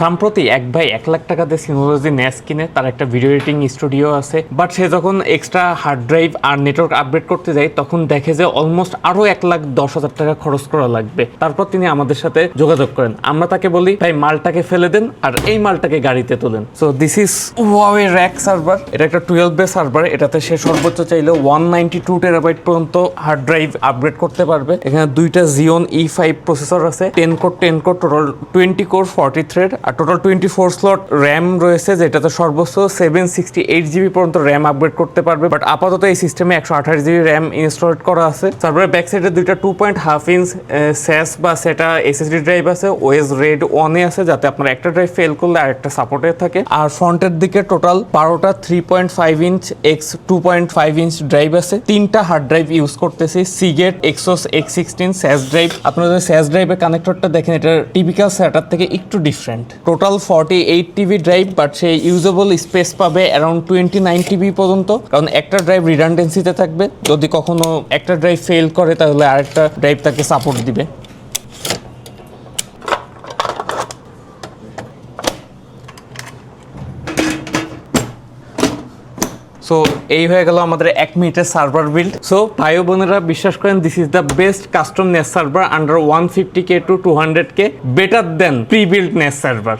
সম্প্রতি এক ভাই এক লাখ টাকা দিয়ে সিনোলজি ন্যাস কিনে, তার একটা ভিডিও এডিটিং স্টুডিও আছে। বাট সে যখন এক্সট্রা হার্ড ড্রাইভ আর নেটওয়ার্ক আপডেট করতে যায়, তখন দেখে যে অলমোস্ট আরও এক লাখ দশ হাজার টাকা খরচ করা লাগবে। তারপর তিনি আমাদের সাথে যোগাযোগ করেন। আমরা তাকে বলি, ভাই, মালটাকে ফেলে দেন আর এই মালটাকে গাড়িতে তোলেন। So this is Huawei rack server এটা একটা টুয়েলভ বে সার্ভার এটাতে সে সর্বোচ্চ চাইলে ওয়ান নাইনটি টু টেরাবাইট পর্যন্ত হার্ড ড্রাইভ আপগ্রেড করতে পারবে। এখানে দুইটা জিওন ই ফাইভ প্রসেসর আছে। Ten core ten core total twenty core forty thread আর total twenty four slot RAM রয়েছে, যেটাতে সর্বোচ্চ সেভেন সিক্সটি এইট জিবি পর্যন্ত র্যাম আপগ্রেড করতে পারবে বাট আপাতত এই সিস্টেমে একশো আঠাশ জিবি র্যাম ইনস্টল করা আছে। তারপরে ব্যাক সাইডে দুইটা two point half inch SAS বা সেটা এসএসডি ড্রাইভ আছে ওএস রেড ওয়ানে আছে, যাতে আপনার একটা ড্রাইভ ফেল করলে আর একটা সাপোর্টে থাকে। আর ফ্রন্টের দিকে টোটাল বারোটা three point five inch x two point five inch drive আছে। তিনটা হার্ড ড্রাইভ ইউজ করতেছি Seagate Exos X sixteen SAS drive আপনারা যদি স্যাস ড্রাইভের কানেক্টরটা দেখেন এটা টিপিক্যাল সেটার থেকে একটু different total forty eight TB drive but say usable space পাবে অ্যারাউন্ড টোয়েন্টি নাইন টিবি পর্যন্ত। কারণ একটা ড্রাইভ রিডান্ডেন্সিতে থাকবে। যদি কখনো একটা ড্রাইভ ফেল করে, তাহলে আরেকটা ড্রাইভ তাকে সাপোর্ট দিবে। সো এই হয়ে গেল আমাদের এক মিনিটের সার্ভার বিল্ড সো ভাই বোনেরা, বিশ্বাস করেন this is the best custom NAS server under one fifty K to two hundred K better than pre build NAS server